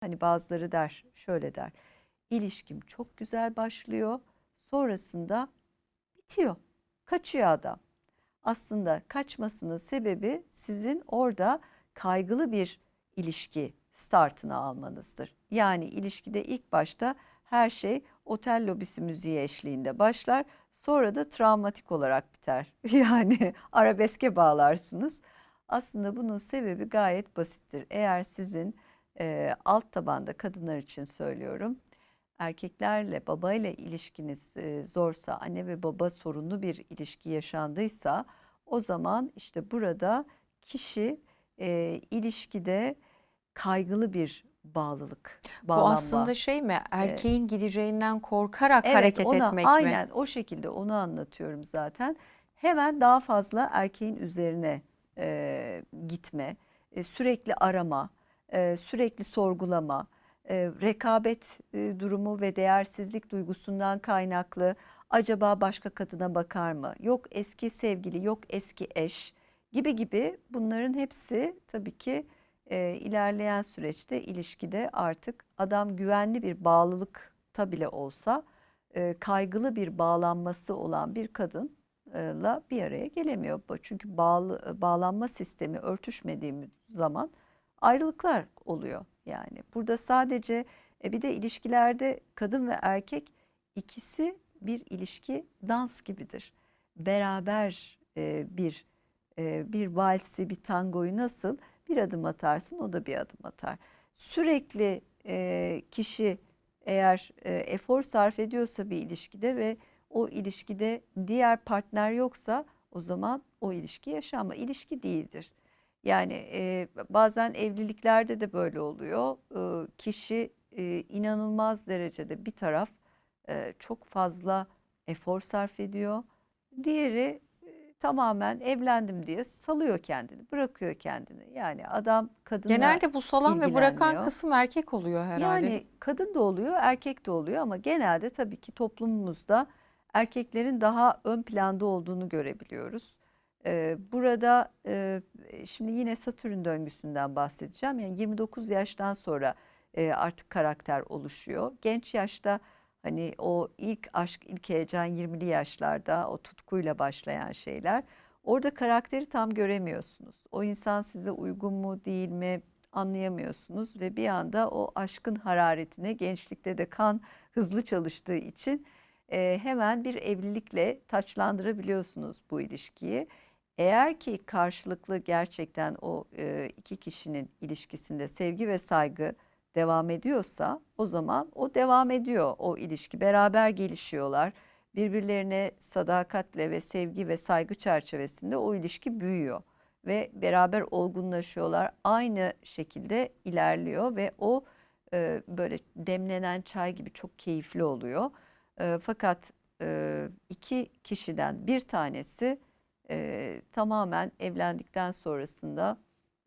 Hani bazıları der, şöyle der. İlişkim çok güzel başlıyor, sonrasında bitiyor. Kaçıyor adam. Aslında kaçmasının sebebi sizin orada kaygılı bir ilişki startını almanızdır. Yani ilişkide ilk başta her şey otel lobisi müziği eşliğinde başlar. Sonra da travmatik olarak biter. Yani arabeske bağlarsınız. Aslında bunun sebebi gayet basittir. Eğer sizin e, alt tabanda kadınlar için söylüyorum. Erkeklerle babayla ilişkiniz e, zorsa, anne ve baba sorunlu bir ilişki yaşandıysa o zaman işte burada kişi e, ilişkide kaygılı bir bağlılık, Bu bağlanma. aslında şey mi? Erkeğin gideceğinden korkarak Evet, hareket ona- etmek mi? Aynen o şekilde onu anlatıyorum zaten. Hemen daha fazla erkeğin üzerine e, gitme, e, sürekli arama, e, sürekli sorgulama, e, rekabet e, durumu ve değersizlik duygusundan kaynaklı acaba başka kadına bakar mı? Yok eski sevgili, yok eski eş gibi gibi bunların hepsi tabii ki ilerleyen süreçte ilişkide artık adam güvenli bir bağlılıkta bile olsa kaygılı bir bağlanması olan bir kadınla bir araya gelemiyor. Çünkü bağlı, bağlanma sistemi örtüşmediği zaman ayrılıklar oluyor yani. Burada sadece e, bir de ilişkilerde kadın ve erkek ikisi bir ilişki dans gibidir. Beraber e, bir e, bir valsi, bir tangoyu nasıl bir adım atarsın o da bir adım atar. Sürekli e, kişi eğer e, efor sarf ediyorsa bir ilişkide ve o ilişkide diğer partner yoksa o zaman o ilişki yaşanma ilişki değildir. Yani e, bazen evliliklerde de böyle oluyor. E, kişi e, inanılmaz derecede bir taraf e, çok fazla efor sarf ediyor. Diğeri e, tamamen evlendim diye salıyor kendini, bırakıyor kendini. Yani adam kadınla Genelde bu salan ve bırakan ilgilenmiyor. kısım erkek oluyor herhalde. Yani kadın da oluyor, erkek de oluyor ama genelde tabii ki toplumumuzda erkeklerin daha ön planda olduğunu görebiliyoruz. Ee, burada e, şimdi yine Satürn döngüsünden bahsedeceğim. Yani 29 yaştan sonra e, artık karakter oluşuyor. Genç yaşta hani o ilk aşk, ilk heyecan 20'li yaşlarda o tutkuyla başlayan şeyler. Orada karakteri tam göremiyorsunuz. O insan size uygun mu değil mi anlayamıyorsunuz ve bir anda o aşkın hararetine gençlikte de kan hızlı çalıştığı için e, hemen bir evlilikle taçlandırabiliyorsunuz bu ilişkiyi. Eğer ki karşılıklı gerçekten o e, iki kişinin ilişkisinde sevgi ve saygı devam ediyorsa o zaman o devam ediyor o ilişki beraber gelişiyorlar. Birbirlerine sadakatle ve sevgi ve saygı çerçevesinde o ilişki büyüyor ve beraber olgunlaşıyorlar. Aynı şekilde ilerliyor ve o e, böyle demlenen çay gibi çok keyifli oluyor. E, fakat e, iki kişiden bir tanesi e, tamamen evlendikten sonrasında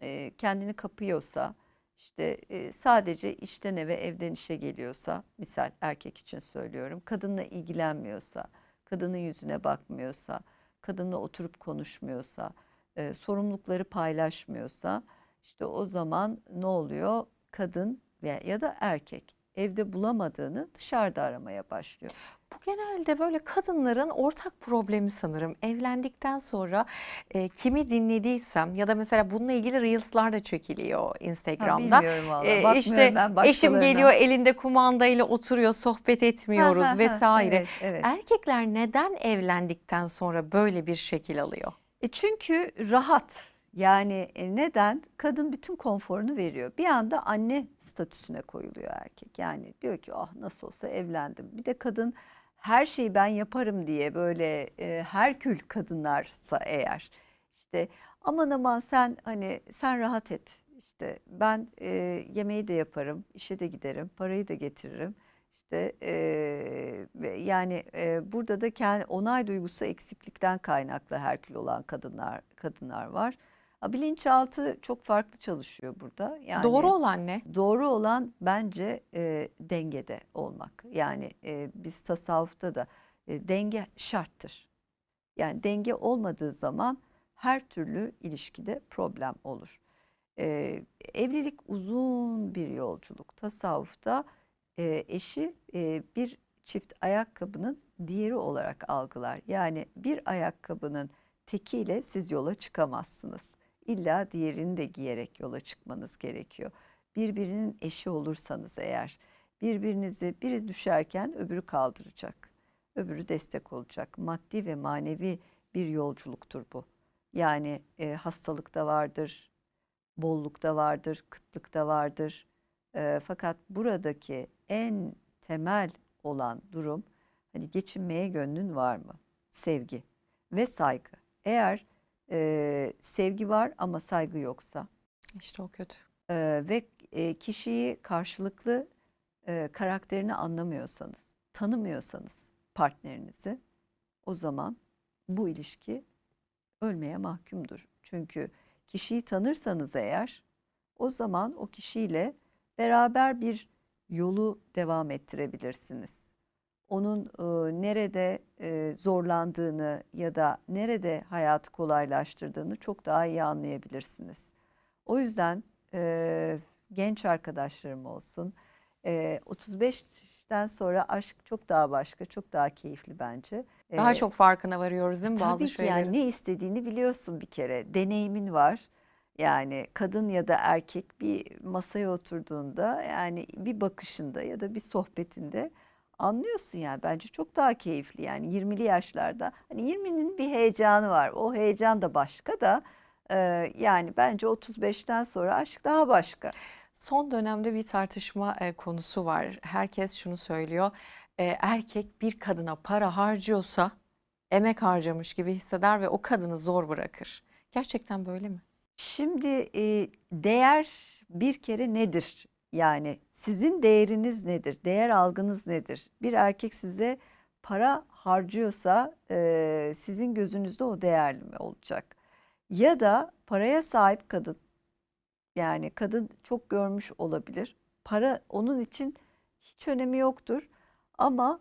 e, kendini kapıyorsa, işte e, sadece işten eve evden işe geliyorsa, misal erkek için söylüyorum, kadınla ilgilenmiyorsa, kadının yüzüne bakmıyorsa, kadınla oturup konuşmuyorsa, e, sorumlulukları paylaşmıyorsa, işte o zaman ne oluyor? Kadın veya ya da erkek evde bulamadığını dışarıda aramaya başlıyor. Bu genelde böyle kadınların ortak problemi sanırım. Evlendikten sonra e, kimi dinlediysem ya da mesela bununla ilgili reels'lar da çekiliyor Ha, Instagram'da. bilmiyorum valla. E, işte ben eşim geliyor elinde kumandayla oturuyor sohbet Ha, etmiyoruz ha, ha, vesaire. Evet, evet. Erkekler neden evlendikten sonra böyle bir şekil alıyor? E çünkü rahat. Yani e, neden? Kadın bütün konforunu veriyor. Bir anda anne statüsüne koyuluyor erkek. Yani diyor ki ah nasıl olsa evlendim. Bir de kadın her şeyi ben yaparım diye böyle e, herkül kadınlarsa eğer işte aman aman sen hani sen rahat et. İşte ben e, yemeği de yaparım, işe de giderim, parayı da getiririm. İşte e, yani e, burada da kendi onay duygusu eksiklikten kaynaklı herkül olan kadınlar kadınlar var. Bilinçaltı çok farklı çalışıyor burada. Yani Doğru olan ne? doğru olan bence e, dengede olmak. Yani e, biz tasavvufta da e, denge şarttır. Yani denge olmadığı zaman her türlü ilişkide problem olur. e, evlilik uzun bir yolculuk. Tasavvufta e, eşi e, bir çift ayakkabının diğeri olarak algılar. Yani bir ayakkabının tekiyle siz yola çıkamazsınız. İlla diğerini de giyerek yola çıkmanız gerekiyor. Birbirinin eşi olursanız eğer birbirinizi biri düşerken öbürü kaldıracak. Öbürü destek olacak. Maddi ve manevi bir yolculuktur bu. Yani e, hastalıkta vardır, bollukta vardır, kıtlıkta vardır. E, fakat buradaki en temel olan durum hani geçinmeye gönlün var mı? Sevgi ve saygı. Eğer e, sevgi var ama saygı yoksa İşte o kötü. e, ve e, kişiyi karşılıklı e, karakterini anlamıyorsanız, tanımıyorsanız partnerinizi o zaman bu ilişki ölmeye mahkumdur. Çünkü kişiyi tanırsanız eğer o zaman o kişiyle beraber bir yolu devam ettirebilirsiniz. Onun e, nerede e, zorlandığını ya da nerede hayatı kolaylaştırdığını çok daha iyi anlayabilirsiniz. O yüzden e, genç arkadaşlarım olsun. E, 35'ten sonra aşk çok daha başka, çok daha keyifli bence. Daha E, çok farkına varıyoruz değil mi bazı Tabii ki şeylerin? yani ne istediğini biliyorsun bir kere. Deneyimin var. Yani kadın ya da erkek bir masaya oturduğunda yani bir bakışında ya da bir sohbetinde anlıyorsun yani bence çok daha keyifli yani 20'li yaşlarda hani 20'nin bir heyecanı var o heyecan da başka da e, yani bence 35'ten sonra aşk daha başka. Son dönemde bir tartışma e, konusu var. Herkes şunu söylüyor. E, erkek bir kadına para harcıyorsa emek harcamış gibi hisseder ve o kadını zor bırakır. Gerçekten böyle mi? Şimdi e, değer bir kere nedir? Yani sizin değeriniz nedir? Değer algınız nedir? Bir erkek size para harcıyorsa e, sizin gözünüzde o değerli mi olacak? Ya da paraya sahip kadın yani kadın çok görmüş olabilir. Para onun için hiç önemi yoktur. Ama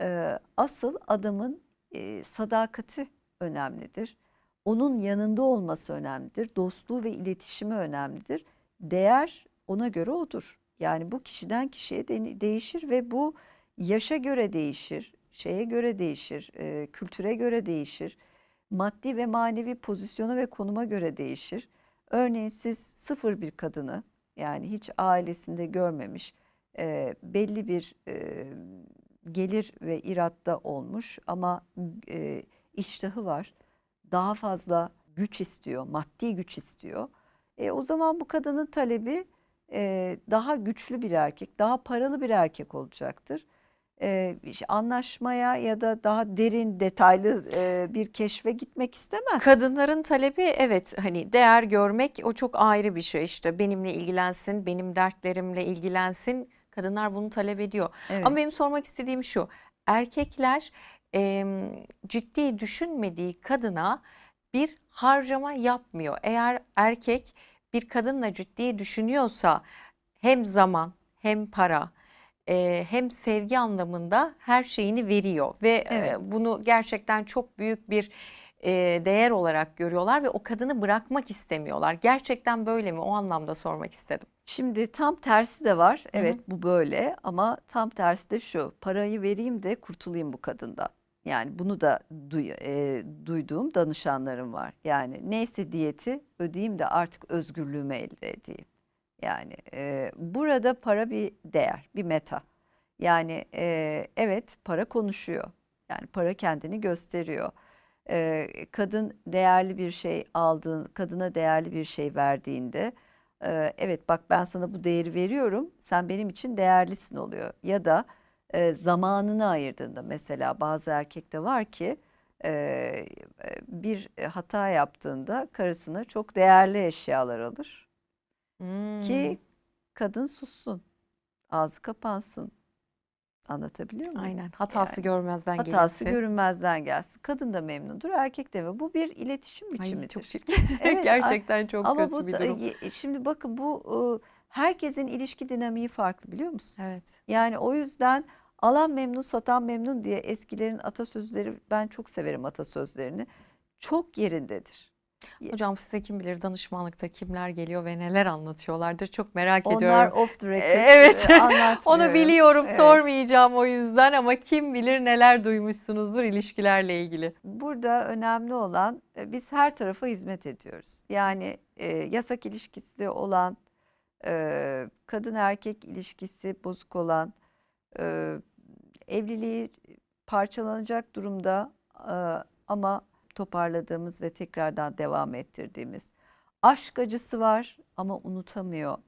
e, asıl adamın e, sadakati önemlidir. Onun yanında olması önemlidir. Dostluğu ve iletişimi önemlidir. Değer ona göre odur. Yani bu kişiden kişiye de- değişir ve bu yaşa göre değişir, şeye göre değişir, e, kültüre göre değişir. Maddi ve manevi pozisyona ve konuma göre değişir. Örneğin siz sıfır bir kadını yani hiç ailesinde görmemiş e, belli bir e, gelir ve iratta olmuş ama e, iştahı var. Daha fazla güç istiyor, maddi güç istiyor. E, o zaman bu kadının talebi e, daha güçlü bir erkek, daha paralı bir erkek olacaktır. E, anlaşmaya ya da daha derin, detaylı e, bir keşfe gitmek istemez. Kadınların talebi evet hani değer görmek o çok ayrı bir şey işte benimle ilgilensin, benim dertlerimle ilgilensin. Kadınlar bunu talep ediyor. Evet. Ama benim sormak istediğim şu. Erkekler em, ciddi düşünmediği kadına bir harcama yapmıyor. Eğer erkek bir kadınla ciddi düşünüyorsa hem zaman hem para e, hem sevgi anlamında her şeyini veriyor ve e, Evet. bunu gerçekten çok büyük bir e, değer olarak görüyorlar ve o kadını bırakmak istemiyorlar. Gerçekten böyle mi? O anlamda sormak istedim. Şimdi tam tersi de var. Evet bu böyle ama tam tersi de şu. Parayı vereyim de kurtulayım bu kadından. Yani bunu da duy- e, duyduğum danışanlarım var. Yani neyse diyeti ödeyeyim de artık özgürlüğümü elde edeyim. Yani e, burada para bir değer, bir meta. Yani e, evet para konuşuyor. Yani para kendini gösteriyor. E, kadın değerli bir şey aldığın, kadına değerli bir şey verdiğinde e, evet bak ben sana bu değeri veriyorum, sen benim için değerlisin oluyor. Ya da e, zamanını ayırdığında mesela bazı erkekte var ki e, e, bir hata yaptığında karısına çok değerli eşyalar alır Hmm. ki kadın sussun, ağzı kapansın. Anlatabiliyor muyum? Aynen hatası Yani görmezden Hatası gelinsin. görünmezden gelsin. Kadın da memnundur, erkek de mi? Bu bir iletişim Ay biçimidir. çok çirkin. Evet, Gerçekten çok Ama kötü bu bir durum. e, şimdi bakın bu e, herkesin ilişki dinamiği farklı biliyor musun? Evet. Yani o yüzden alan memnun, satan memnun diye eskilerin atasözleri ben çok severim atasözlerini. Çok yerindedir. Hocam size kim bilir danışmanlıkta kimler geliyor ve neler anlatıyorlardır çok merak Onlar ediyorum. off the record Evet. e. Onu biliyorum Evet. sormayacağım o yüzden ama kim bilir neler duymuşsunuzdur ilişkilerle ilgili. Burada önemli olan e, biz her tarafa hizmet ediyoruz. Yani e, yasak ilişkisi olan, e, kadın erkek ilişkisi bozuk olan, e, evliliği parçalanacak durumda e, ama toparladığımız ve tekrardan devam ettirdiğimiz. Aşk acısı var ama unutamıyor.